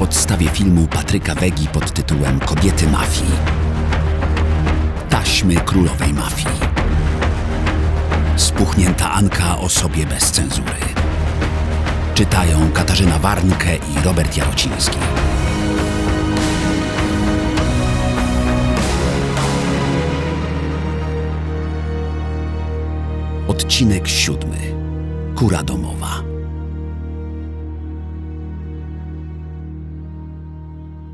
podstawie filmu Patryka Wegi pod tytułem Kobiety mafii. Taśmy królowej mafii. Spuchnięta Anka o sobie bez cenzury. Czytają Katarzyna Warnke i Robert Jarociński. Odcinek siódmy. Kura domowa.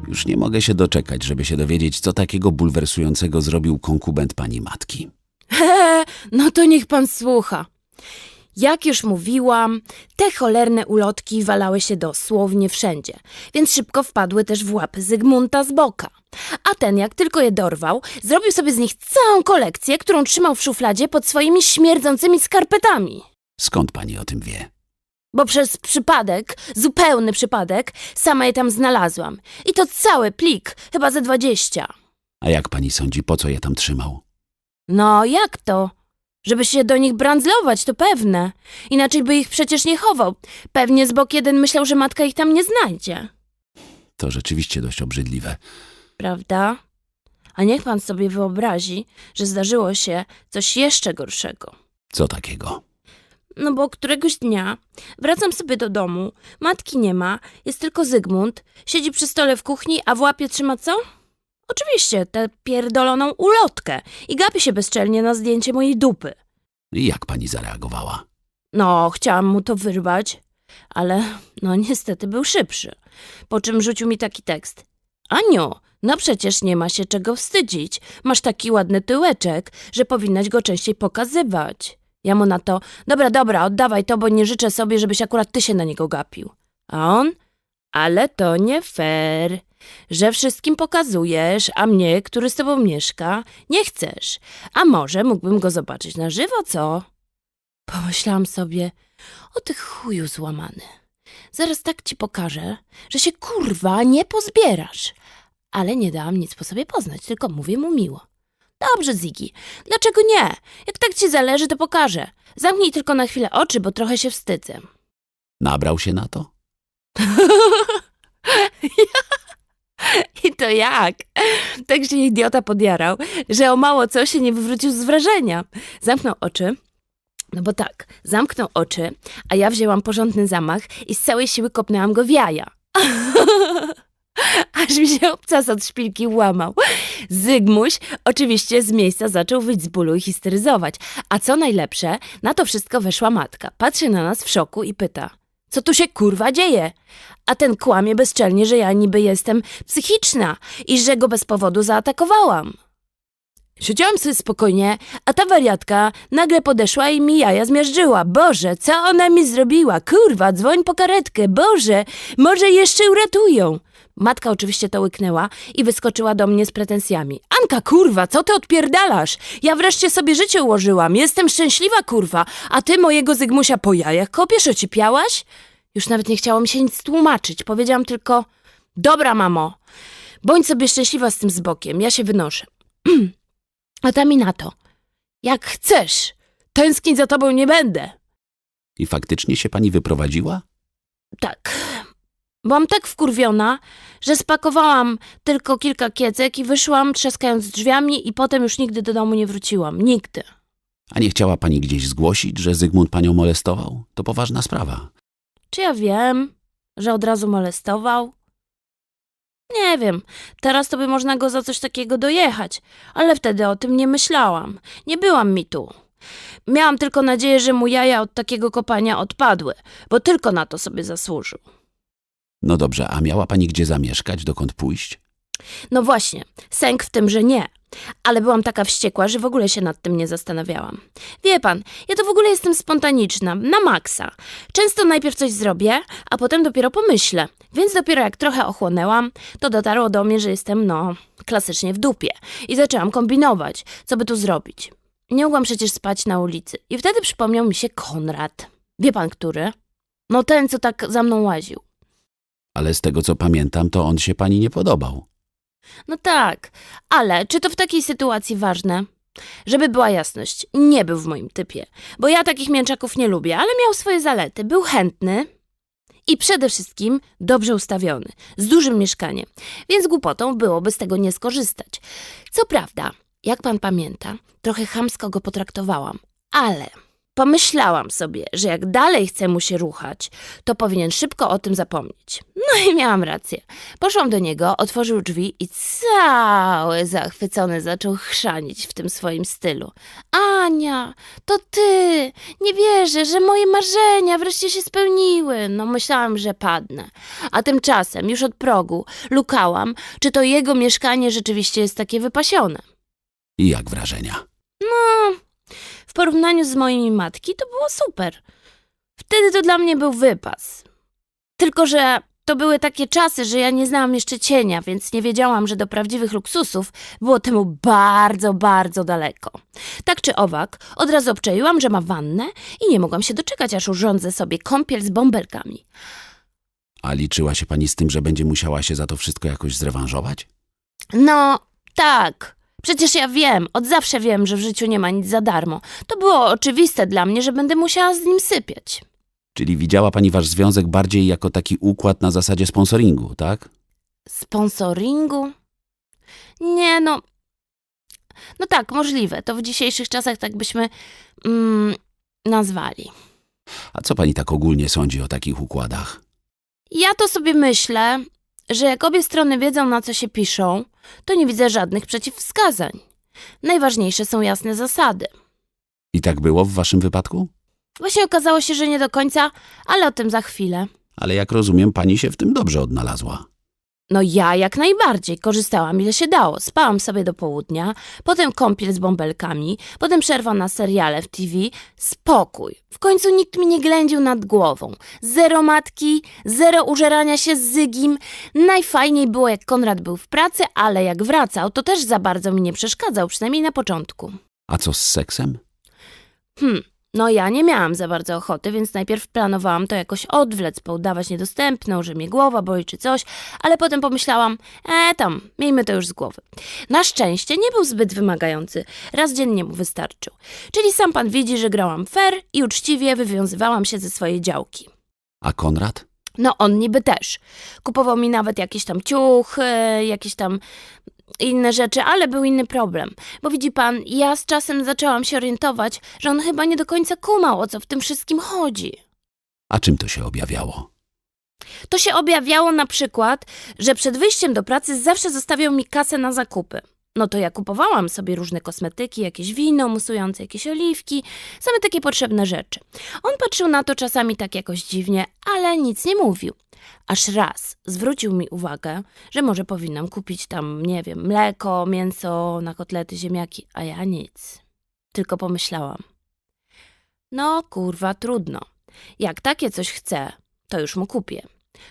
Już nie mogę się doczekać, żeby się dowiedzieć, co takiego bulwersującego zrobił konkubent pani matki. He, no to niech pan słucha. Jak już mówiłam, te cholerne ulotki walały się dosłownie wszędzie, więc szybko wpadły też w łapy Zygmunta z boka. A ten, jak tylko je dorwał, zrobił sobie z nich całą kolekcję, którą trzymał w szufladzie pod swoimi śmierdzącymi skarpetami. Skąd pani o tym wie? Bo przez przypadek, zupełny przypadek, sama je tam znalazłam. I to cały plik, chyba ze dwadzieścia. A jak pani sądzi, po co je tam trzymał? No, jak to? Żeby się do nich brandzlować, to pewne. Inaczej by ich przecież nie chował. Pewnie z bok jeden myślał, że matka ich tam nie znajdzie. To rzeczywiście dość obrzydliwe. Prawda? A niech pan sobie wyobrazi, że zdarzyło się coś jeszcze gorszego. Co takiego? No bo któregoś dnia wracam sobie do domu, matki nie ma, jest tylko Zygmunt, siedzi przy stole w kuchni, a w łapie trzyma co? Oczywiście, tę pierdoloną ulotkę i gapi się bezczelnie na zdjęcie mojej dupy. I jak pani zareagowała? No, chciałam mu to wyrwać, ale no niestety był szybszy. Po czym rzucił mi taki tekst. Aniu, no przecież nie ma się czego wstydzić. Masz taki ładny tyłeczek, że powinnaś go częściej pokazywać. Ja mu na to, dobra, dobra, oddawaj to, bo nie życzę sobie, żebyś akurat ty się na niego gapił. A on? Ale to nie fair, że wszystkim pokazujesz, a mnie, który z tobą mieszka, nie chcesz. A może mógłbym go zobaczyć na żywo, co? Pomyślałam sobie, o ty chuju złamany. Zaraz tak ci pokażę, że się kurwa nie pozbierasz. Ale nie dałam nic po sobie poznać, tylko mówię mu miło. Dobrze, Ziggy. Dlaczego nie? Jak tak ci zależy, to pokażę. Zamknij tylko na chwilę oczy, bo trochę się wstydzę. Nabrał się na to? I to jak? Tak się idiota podjarał, że o mało co się nie wywrócił z wrażenia. Zamknął oczy. No bo tak, zamknął oczy, a ja wzięłam porządny zamach i z całej siły kopnęłam go w jaja. Aż mi się obcas od szpilki łamał. Zygmuś oczywiście z miejsca zaczął wyć z bólu i histeryzować. A co najlepsze, na to wszystko weszła matka. Patrzy na nas w szoku i pyta, co tu się kurwa dzieje? A ten kłamie bezczelnie, że ja niby jestem psychiczna i że go bez powodu zaatakowałam. Siedziałam sobie spokojnie, a ta wariatka nagle podeszła i mi jaja zmiażdżyła. Boże, co ona mi zrobiła? Kurwa, dzwoń po karetkę. Boże, może jeszcze uratują. Matka oczywiście to łyknęła i wyskoczyła do mnie z pretensjami. Anka, kurwa, co ty odpierdalasz? Ja wreszcie sobie życie ułożyłam. Jestem szczęśliwa, kurwa. A ty mojego Zygmusia po jajach kopiesz, ocipiałaś? Już nawet nie chciało mi się nic tłumaczyć. Powiedziałam tylko, dobra, mamo, bądź sobie szczęśliwa z tym zbokiem. Ja się wynoszę. A ta mi na to. Jak chcesz. Tęsknić za tobą nie będę. I faktycznie się pani wyprowadziła? Tak. Byłam tak wkurwiona, że spakowałam tylko kilka kiecek i wyszłam trzaskając drzwiami i potem już nigdy do domu nie wróciłam. Nigdy. A nie chciała pani gdzieś zgłosić, że Zygmunt panią molestował? To poważna sprawa. Czy ja wiem, że od razu molestował? Nie wiem, teraz to by można go za coś takiego dojechać, ale wtedy o tym nie myślałam. Nie byłam mi tu. Miałam tylko nadzieję, że mu jaja od takiego kopania odpadły, bo tylko na to sobie zasłużył. No dobrze, a miała pani gdzie zamieszkać, dokąd pójść? No właśnie, sęk w tym, że nie. Ale byłam taka wściekła, że w ogóle się nad tym nie zastanawiałam. Wie pan, ja to w ogóle jestem spontaniczna, na maksa. Często najpierw coś zrobię, a potem dopiero pomyślę. Więc dopiero jak trochę ochłonęłam, to dotarło do mnie, że jestem, no, klasycznie w dupie. I zaczęłam kombinować, co by tu zrobić. Nie mogłam przecież spać na ulicy. I wtedy przypomniał mi się Konrad. Wie pan, który? No ten, co tak za mną łaził. Ale z tego co pamiętam, to on się pani nie podobał. No tak, ale czy to w takiej sytuacji ważne? Żeby była jasność, nie był w moim typie, bo ja takich mięczaków nie lubię, ale miał swoje zalety. Był chętny i przede wszystkim dobrze ustawiony, z dużym mieszkaniem, więc głupotą byłoby z tego nie skorzystać. Co prawda, jak pan pamięta, trochę chamsko go potraktowałam, ale pomyślałam sobie, że jak dalej chce mu się ruchać, to powinien szybko o tym zapomnieć. No i miałam rację. Poszłam do niego, otworzył drzwi i cały zachwycony zaczął chrzanić w tym swoim stylu. Ania, to ty! Nie wierzę, że moje marzenia wreszcie się spełniły. No myślałam, że padnę. A tymczasem już od progu lukałam, czy to jego mieszkanie rzeczywiście jest takie wypasione. Jak wrażenia? No, porównaniu z moimi matki to było super. Wtedy to dla mnie był wypas. Tylko, że to były takie czasy, że ja nie znałam jeszcze cienia, więc nie wiedziałam, że do prawdziwych luksusów było temu bardzo, bardzo daleko. Tak czy owak, od razu obczaiłam, że ma wannę i nie mogłam się doczekać, aż urządzę sobie kąpiel z bąbelkami. A liczyła się pani z tym, że będzie musiała się za to wszystko jakoś zrewanżować? No, tak. Przecież ja wiem, od zawsze wiem, że w życiu nie ma nic za darmo. To było oczywiste dla mnie, że będę musiała z nim sypiać. Czyli widziała pani wasz związek bardziej jako taki układ na zasadzie sponsoringu, tak? Sponsoringu? Nie, no. No tak, możliwe. To w dzisiejszych czasach tak byśmy mm, nazwali. A co pani tak ogólnie sądzi o takich układach? Ja to sobie myślę, że jak obie strony wiedzą, na co się piszą, to nie widzę żadnych przeciwwskazań. Najważniejsze są jasne zasady. I tak było w waszym wypadku? Właśnie okazało się, że nie do końca, ale o tym za chwilę. Ale jak rozumiem, pani się w tym dobrze odnalazła. No ja jak najbardziej korzystałam ile się dało. Spałam sobie do południa, potem kąpiel z bąbelkami, potem przerwa na seriale w TV. Spokój. W końcu nikt mi nie ględził nad głową. Zero matki, zero użerania się z Zygim. Najfajniej było jak Konrad był w pracy, ale jak wracał, to też za bardzo mi nie przeszkadzał, przynajmniej na początku. A co z seksem? Hmm, no ja nie miałam za bardzo ochoty, więc najpierw planowałam to jakoś odwlec, poudawać niedostępną, że mnie głowa boli czy coś, ale potem pomyślałam, e tam, miejmy to już z głowy. Na szczęście nie był zbyt wymagający, raz dziennie mu wystarczył. Czyli sam pan widzi, że grałam fair i uczciwie wywiązywałam się ze swojej działki. A Konrad? No on niby też. Kupował mi nawet jakieś tam ciuchy, jakieś tam inne rzeczy, ale był inny problem. Bo widzi pan, ja z czasem zaczęłam się orientować, że on chyba nie do końca kumał, o co w tym wszystkim chodzi. A czym to się objawiało? To się objawiało na przykład, że przed wyjściem do pracy zawsze zostawiał mi kasę na zakupy. No to ja kupowałam sobie różne kosmetyki, jakieś wino musujące, jakieś oliwki, same takie potrzebne rzeczy. On patrzył na to czasami tak jakoś dziwnie, ale nic nie mówił. Aż raz zwrócił mi uwagę, że może powinnam kupić tam, nie wiem, mleko, mięso, na kotlety, ziemniaki, a ja nic. Tylko pomyślałam. No kurwa, trudno. Jak takie coś chce, to już mu kupię.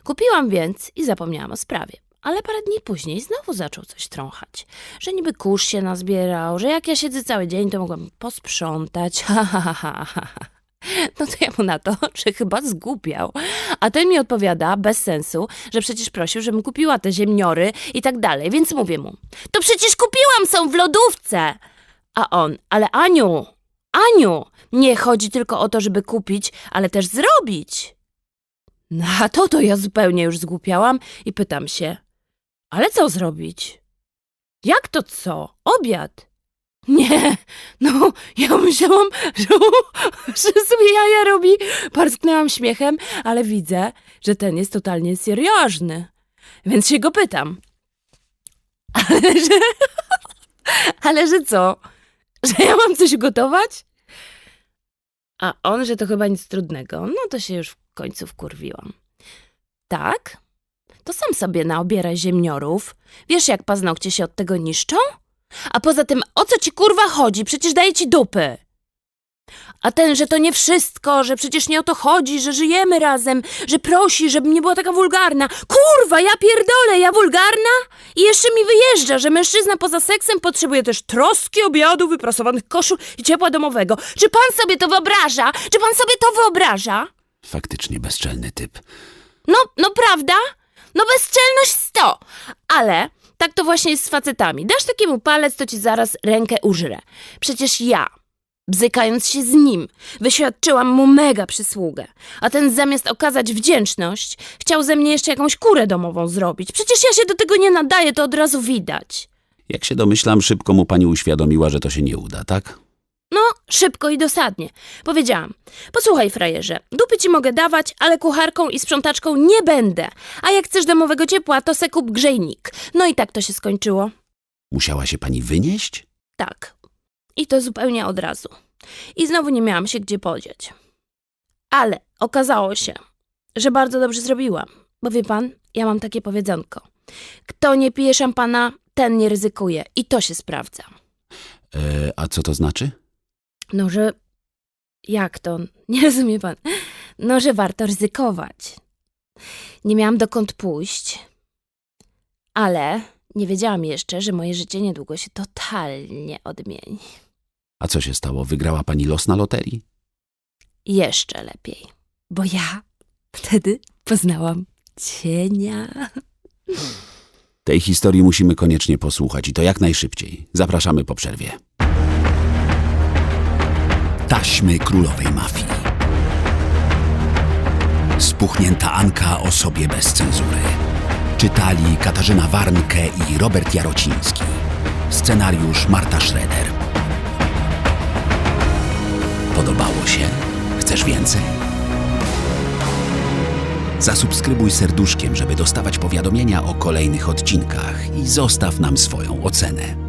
Kupiłam więc i zapomniałam o sprawie. Ale parę dni później znowu zaczął coś trąchać. Że niby kurz się nazbierał, że jak ja siedzę cały dzień, to mogłam posprzątać. No to ja mu na to, że chyba zgubiał. A ten mi odpowiada, bez sensu, że przecież prosił, żebym kupiła te ziemniory i tak dalej. Więc mówię mu, to przecież kupiłam, są w lodówce. A on, ale Aniu, Aniu, nie chodzi tylko o to, żeby kupić, ale też zrobić. No a to to ja zupełnie już zgłupiałam i pytam się, ale co zrobić? Jak to co? Obiad? Nie, no ja myślałam, że, że sobie jaja robi. Parsknęłam śmiechem, ale widzę, że ten jest totalnie seriożny. Więc się go pytam. Ale że, ale że co? Że ja mam coś gotować? A on, że to chyba nic trudnego. No to się już w końcu wkurwiłam. Tak? To sam sobie naobieraj ziemniorów. Wiesz, jak paznokcie się od tego niszczą? A poza tym, o co ci kurwa chodzi? Przecież daję ci dupy. A ten, że to nie wszystko, że przecież nie o to chodzi, że żyjemy razem, że prosi, żebym nie była taka wulgarna. Kurwa, ja pierdolę, ja wulgarna? I jeszcze mi wyjeżdża, że mężczyzna poza seksem potrzebuje też troski, obiadu, wyprasowanych koszul i ciepła domowego. Czy pan sobie to wyobraża? Czy pan sobie to wyobraża? Faktycznie bezczelny typ. No, no prawda? No bezczelność sto. Ale tak to właśnie jest z facetami. Dasz takiemu palec, to ci zaraz rękę użre. Przecież ja bzykając się z nim. Wyświadczyłam mu mega przysługę. A ten zamiast okazać wdzięczność, chciał ze mnie jeszcze jakąś kurę domową zrobić. Przecież ja się do tego nie nadaję, to od razu widać. Jak się domyślam, szybko mu pani uświadomiła, że to się nie uda, tak? Szybko i dosadnie. Powiedziałam, posłuchaj frajerze, dupy ci mogę dawać, ale kucharką i sprzątaczką nie będę. A jak chcesz domowego ciepła, to se kup grzejnik. No i tak to się skończyło. Musiała się pani wynieść? Tak. I to zupełnie od razu. I znowu nie miałam się gdzie podzieć. Ale okazało się, że bardzo dobrze zrobiłam. Bo wie pan, ja mam takie powiedzonko. Kto nie pije szampana, ten nie ryzykuje. I to się sprawdza. E, a co to znaczy? No, że. Jak to? Nie rozumie pan. No, że warto ryzykować. Nie miałam dokąd pójść, ale nie wiedziałam jeszcze, że moje życie niedługo się totalnie odmieni. A co się stało? Wygrała pani los na loterii? Jeszcze lepiej, bo ja wtedy poznałam cienia. Tej historii musimy koniecznie posłuchać i to jak najszybciej. Zapraszamy po przerwie. Taśmy królowej mafii. Spuchnięta Anka o sobie bez cenzury. Czytali Katarzyna Warnke i Robert Jarociński. Scenariusz Marta Schroeder. Podobało się? Chcesz więcej? Zasubskrybuj serduszkiem, żeby dostawać powiadomienia o kolejnych odcinkach i zostaw nam swoją ocenę.